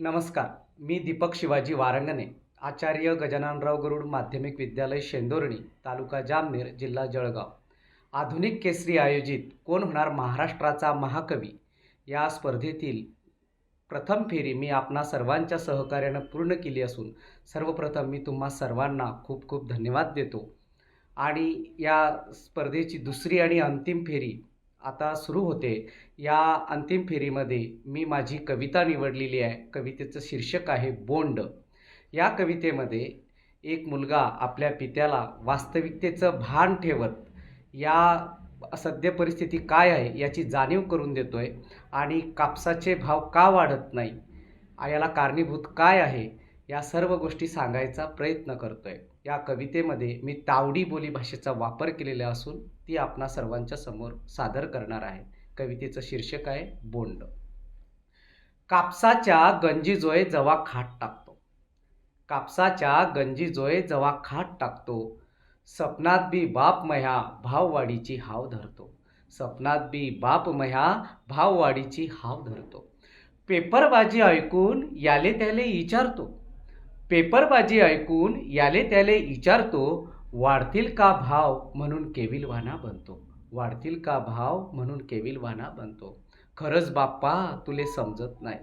नमस्कार. मी दीपक शिवाजी वारंगणे आचार्य गजाननराव गरुड माध्यमिक विद्यालय शेंदोर्णी तालुका जामनेर जिल्हा जळगाव. आधुनिक केसरी आयोजित कोण होणार महाराष्ट्राचा महाकवी? या स्पर्धेतील प्रथम फेरी मी आपणा सर्वांच्या सहकार्यानं पूर्ण केली असून सर्वप्रथम मी तुम्हा सर्वांना खूप खूप धन्यवाद देतो. आणि या स्पर्धेची दुसरी आणि अंतिम फेरी आता सुरू होते. या अंतिम फेरीमध्ये मी माझी कविता निवडलेली आहे. कवितेचं शीर्षक आहे बोंड. या कवितेमध्ये एक मुलगा आपल्या पित्याला वास्तविकतेचं भान ठेवत या सद्य परिस्थिती काय आहे याची जाणीव करून देतो आहे आणि कापसाचे भाव का वाढत नाही याला कारणीभूत काय आहे या सर्व गोष्टी सांगायचा प्रयत्न करतो आहे या कवितेमध्ये मी तावडी बोली भाषेचा वापर केलेला असून ती आपणा सर्वांच्या समोर सादर करणार आहे. कवितेचं शीर्षक आहे बोंड. कापसाच्या गंजीजोय जवा खाट टाकतो. कापसाच्या गंजीजोय जवा खाट टाकतो. सपनात बी बाप मह्या भाववाडीची हाव धरतो. सपनात बी बाप मह्या भाववाडीची हाव धरतो. पेपरबाजी ऐकून याले त्याले विचारतो. पेपरबाजी ऐकून याले त्याले विचारतो वाढतील का भाव म्हणून केविलवाना बनतो? वाढतील का भाव म्हणून केविलवाना बनतो? खरंच बाप्पा तुले समजत नाही.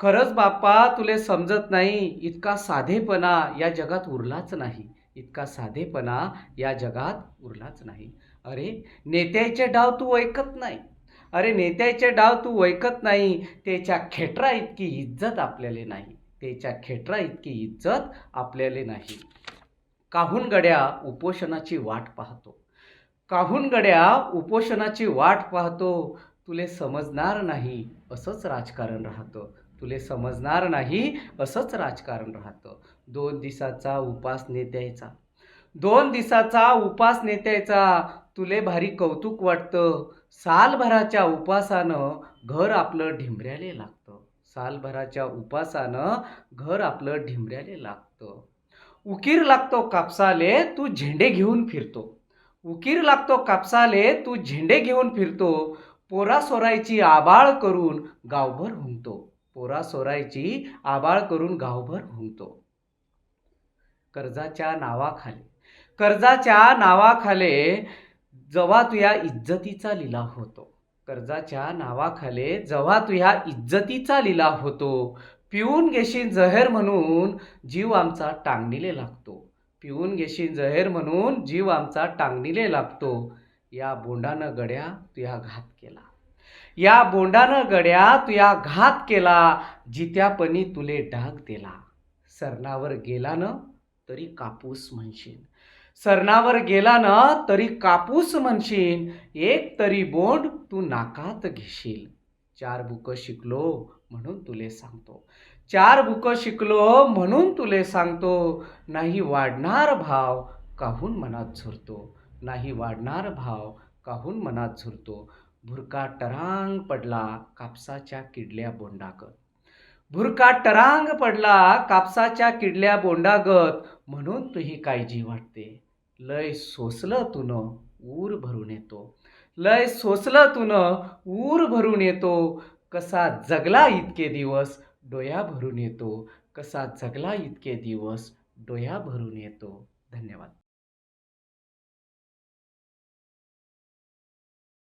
खरंच बाप्पा तुले समजत नाही इतका साधेपणा या जगात उरलाच नाही. इतका साधेपणा या जगात उरलाच नाही. अरे नेत्याचे डाव तू ऐकत नाही. अरे नेत्याचे डाव तू ऐकत नाही. त्याच्या खेटरा इतकी इज्जत आपल्याला नाही. त्याच्या खेटरा इतकी इज्जत आपल्याला नाही. काहून गड्या उपोषणाची वाट पाहतो? काहून गड्या उपोषणाची वाट पाहतो? तुले समजणार नाही असंच राजकारण राहतं. तुले समजणार नाही असंच राजकारण राहतं. दोन दिवसाचा उपास नेत्याचा दोन दिवसाचा उपास नेत्याचा तुले भारी कौतुक वाटतं. सालभराच्या उपासानं घर आपलं ढिंबऱ्याले लागतं. सालभराच्या उपासानं घर आपलं ढिमऱ्याले लागतं. उकीर लागतो कापसाले तू झेंडे घेऊन फिरतो. उकीर लागतो कापसाले तू झेंडे घेऊन फिरतो. पोरा सोरायची आबाळ करून गावभर हुंकतो पोरा सोरायची आबाळ करून गावभर हुंकतो कर्जाच्या नावाखाली कर्जाच्या नावाखाले जवा तुया इज्जतीचा लिलाव होतो. कर्जाच्या नावाखाले जवा तुया इज्जतीचा लिलाव होतो पिऊन घेशीन जहेर म्हणून जीव आमचा टांगणीले लागतो. पिऊन घेशीन जहेर म्हणून जीव आमचा टांगणीले लागतो. या बोंडानं गड्या तुया घात केला. या बोंडानं गड्या तुया घात केला जित्यापणी तुले डाग दिला. सरणावर गेला न तरी कापूस म्हणशील सरणावर गेला ना तरी कापूस म्हणशील. एक तरी बोंड तू नाकात घेशील. चार बुकं शिकलो म्हणून तुले सांगतो. चार बुकं शिकलो म्हणून तुले सांगतो. नाही वाढणार भाव काहून मनात झुरतो. नाही वाढणार भाव काहून मनात झुरतो. भुरका टरांग पडला कापसाच्या किडल्या बोंडागत. भुरका टरांग पडला कापसाच्या किडल्या बोंडागत. म्हणून तुही काळजी वाटते. लय सोसलं तुनं ऊर भरून येतो. लय सोसलं तुनं ऊर भरून येतो. कसा जगला इतके दिवस डोया भरून येतो. कसा जगला इतके दिवस डोया भरून येतो. धन्यवाद.